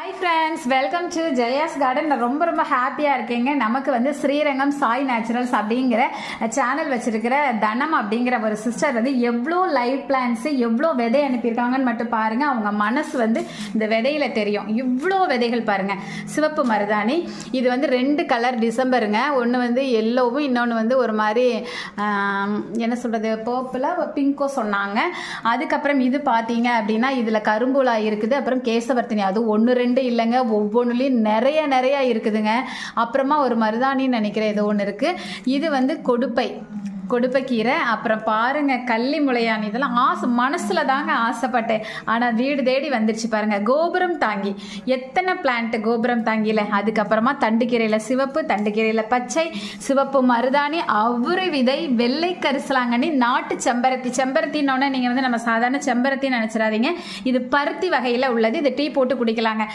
Hi friends welcome to Jaya's garden நான் ரொம்ப ரொம்ப ஹாப்பியாக இருக்கேங்க. நமக்கு வந்து ஸ்ரீரங்கம் சாய் நேச்சுரல்ஸ் அப்படிங்கிற சேனல் வச்சிருக்கிற தனம் அப்படிங்கிற ஒரு சிஸ்டர் வந்து எவ்வளோ லைவ் பிளான்ஸு எவ்வளோ விதை அனுப்பியிருக்காங்கன்னு மட்டும் பாருங்கள் அவங்க மனசு வந்து இந்த விதையில தெரியும். இவ்வளோ விதைகள் பாருங்கள் சிவப்பு மருதாணி இது வந்து ரெண்டு கலர் டிசம்பருங்க. ஒன்று வந்து எல்லோவும் இன்னொன்று வந்து ஒரு மாதிரி என்ன சொல்கிறது பர்பிளாக பிங்கோ சொன்னாங்க. அதுக்கப்புறம் இது பார்த்தீங்க அப்படின்னா இதில் கரும்புலா இருக்குது. அப்புறம் கேசவர்த்தினி அது ஒன்று ரெண்டு இல்லைங்க ஒவ்வொன்றுலேயும் நிறைய நிறையா இருக்குதுங்க. அப்புறமா ஒரு மருதாணின்னு நினைக்கிறேன் ஏதோ ஒன்று இருக்குது இது வந்து கொடுப்பை. கொடுப்பக்கீரை அப்புறம் பாருங்க கள்ளி முளையான் இதெல்லாம் ஆசை மனசுல தாங்க ஆசைப்பட்டேன். ஆனால் வீடு தேடி வந்துருச்சு பாருங்க கோபுரம் தாங்கி. எத்தனை பிளான்ட் கோபுரம் தாங்கியில? அதுக்கப்புறமா தண்டுக்கீரையில் சிவப்பு தண்டுக்கீரையில் பச்சை சிவப்பு மருதாணி அவரு விதை வெள்ளை கரிசலாங்கண்ணி நாட்டு செம்பருத்தி. செம்பருத்தின்னொன்னே நீங்கள் வந்து நம்ம சாதாரண செம்பருத்தின்னு நினச்சிடாதீங்க. இது பருத்தி வகையில் உள்ளது இது டீ போட்டு குடிக்கலாங்க.